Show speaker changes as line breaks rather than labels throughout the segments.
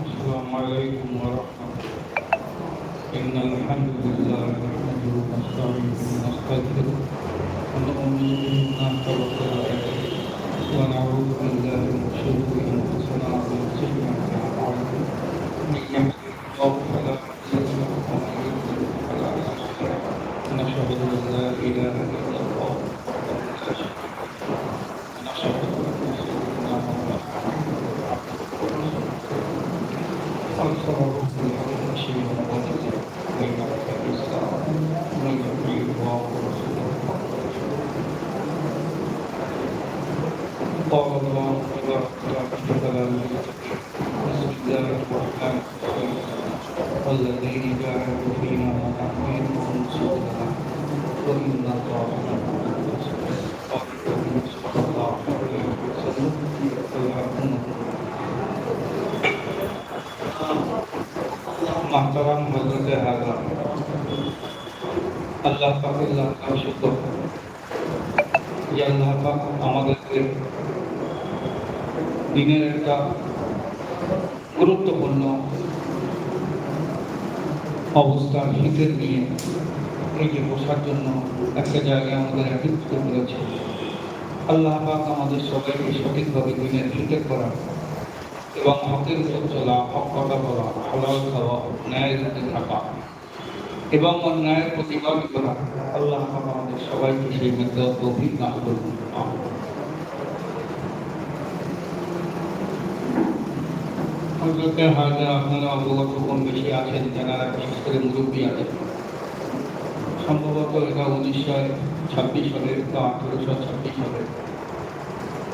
السلام عليكم ورحمة الله إن الحمد لله نحمده ونستعينه ونستغفره ونؤمن به ونتوكل قال الله تبارك وتعالى في كلامه بسم الله الرحمن الرحيم والذين جاهدوا فينا لنهدينهم سبلنا وإن الله لمع المحسنين قال النبي صلى الله عليه وسلم ويحكمهم মাহতারাম হজরতে হাজা আল্লাহ পাকুল্লাহ শুক্র যে আল্লাহ পাক আমাদেরকে দিনের একটা গুরুত্বপূর্ণ অবস্থার হিতের নিয়ে এই যে বসার জন্য একটা জায়গায় আমাদের একত্রিত করেছে আল্লাহ পাক আমাদের সবাইকে সঠিকভাবে দিনের হিতের করা এবং হকের উপর চলা, হক কথা বলা, হালাল খাওয়া, ন্যায়ের উপরে থাকা এবং অন্যায়ের প্রতিবাদ করা, আল্লাহ পাক আমাদের সবাইকে সেই মধ্যে গভীর দান করুন। হজরতের হাজার আপনারা অবগত কম আছেন যারা বিশেষ করে মুরব্বী আছেন। সম্ভবত এটা উনিশশো ছাব্বিশ সালের বা আঠেরোশো ছাব্বিশ সালের।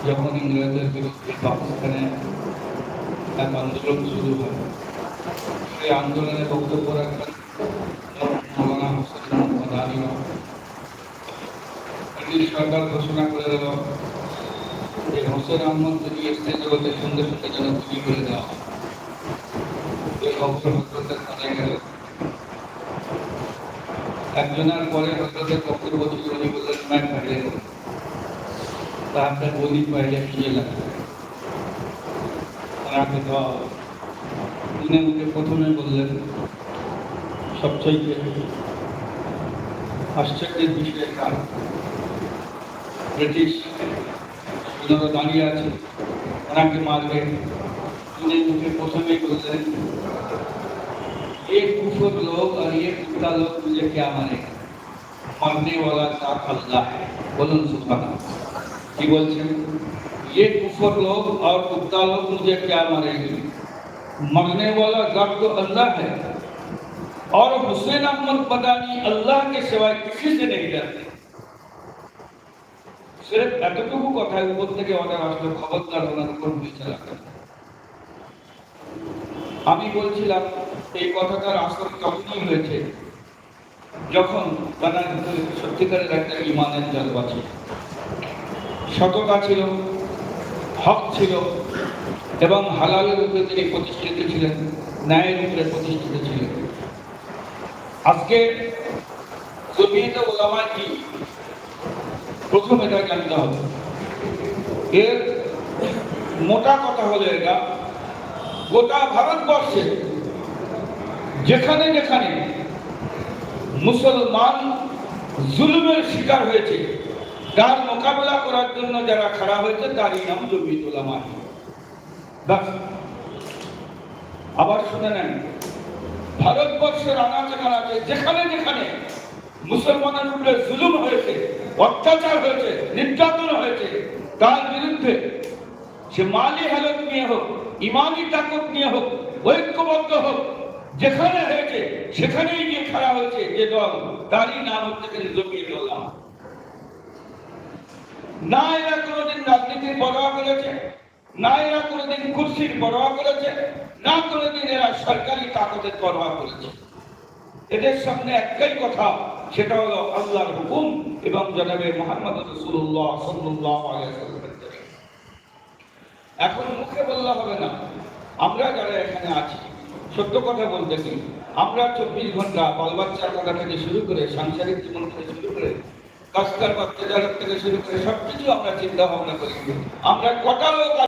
যখন ইংরেজদের বিরুদ্ধে পাকিস্তানে এক আন্দোলন শুরু হয়, সেই আন্দোলনে বক্তব্য রাখবেন মৌলানা হোসেন মোহাম্মদ ব্রিটিশ সরকার ঘোষণা করে দিল যে হোসেন আহমদ যদি এসে জগতের সঙ্গে সঙ্গে যেন গুলি করে দেওয়া হয় এই খবর হজরতের কানে গেল একজনের পরে উনি বললেন ফাইলে তারপরে বলি পাইলে ফিরে লাগবে তাকে দেওয়া আমাকে প্রথমে বললেন, সবচাইতে আশ্চর্যের বিষয় কার ব্রিটিশ দাঁড়িয়ে আছে ওনাকে মারবে। তিনি মুখে প্রথমেই বললেন एक कुफर लोग और ये कुत्ता लोग मुझे क्या मारेगा मरने वाला साथ अल्लाह है बोलून सुबहान কি বলছেন ये कुफर लोग और कुत्ता लोग मुझे क्या मारेंगे मरने वाला जब तो अल्लाह है और हुसैन अहमद बदानी अल्लाह के सिवाय किसी से नहीं डरते সির্ফ এতটুকু কথায় উপর থেকে অর্ডার আসলো খবরদার ওনার উপর গুলি চালাবেন আমি বলছিলাম এই কথাটার আসল তখনই হয়েছে যখন তারা সত্যিকারের একটা ইমানের জলবা ছিল। সততা ছিল, হক ছিল এবং হালালের উপরে তিনি প্রতিষ্ঠিত ছিলেন, ন্যায়ের উপরে প্রতিষ্ঠিত ছিলেন। আজকে জমিয়তে ওলামা কি প্রথম এটা জানতে হবে। এর মোটা কথা হলো এটা, গোটা ভারতবর্ষে যেখানে যেখানে মুসলমান জুলুমের শিকার হয়েছে, তার মোকাবেলা করার জন্য যারা খাড়া হয়েছে, তারই নাম উলামা বাস আবার শুনে নেন, ভারতবর্ষের আনাচে কানাচে যেখানে যেখানে মুসলমানের উপরে জুলুম হয়েছে, অত্যাচার হয়েছে, নির্যাতন হয়েছে, তার বিরুদ্ধে সে মালি হালত নিয়ে হোক, ইমানি তাকত নিয়ে হোক, ঐক্যবদ্ধ হোক যেখানে হয়েছে, সেখানেই গিয়ে খাড়া হয়েছে যে দল। তারই নাম হচ্ছে জমিয়ত উলামা না এরা কোনোদিন রাজনীতির করেছে, না এরা কোনোদিন কুর্সির করেছে, না কোনোদিন এরা সরকারি তাকতের করেছে। এদের সামনে একটাই কথা, সেটা হলো আল্লাহর হুকুম এবং জনাবে মোহাম্মদ রসুল্লাহ সাল্লাহ এখন মুখে বললে হবে না, আমরা যারা এখানে আছি সত্য কথা বলতেছি আমরা চব্বিশ ঘণ্টা বাল বাচ্চার কথা থেকে শুরু করে সাংসারিক জীবন থেকে শুরু করে কাজকার বা থেকে শুরু করে সবকিছু আমরা চিন্তা ভাবনা করি। আমরা কটা লোক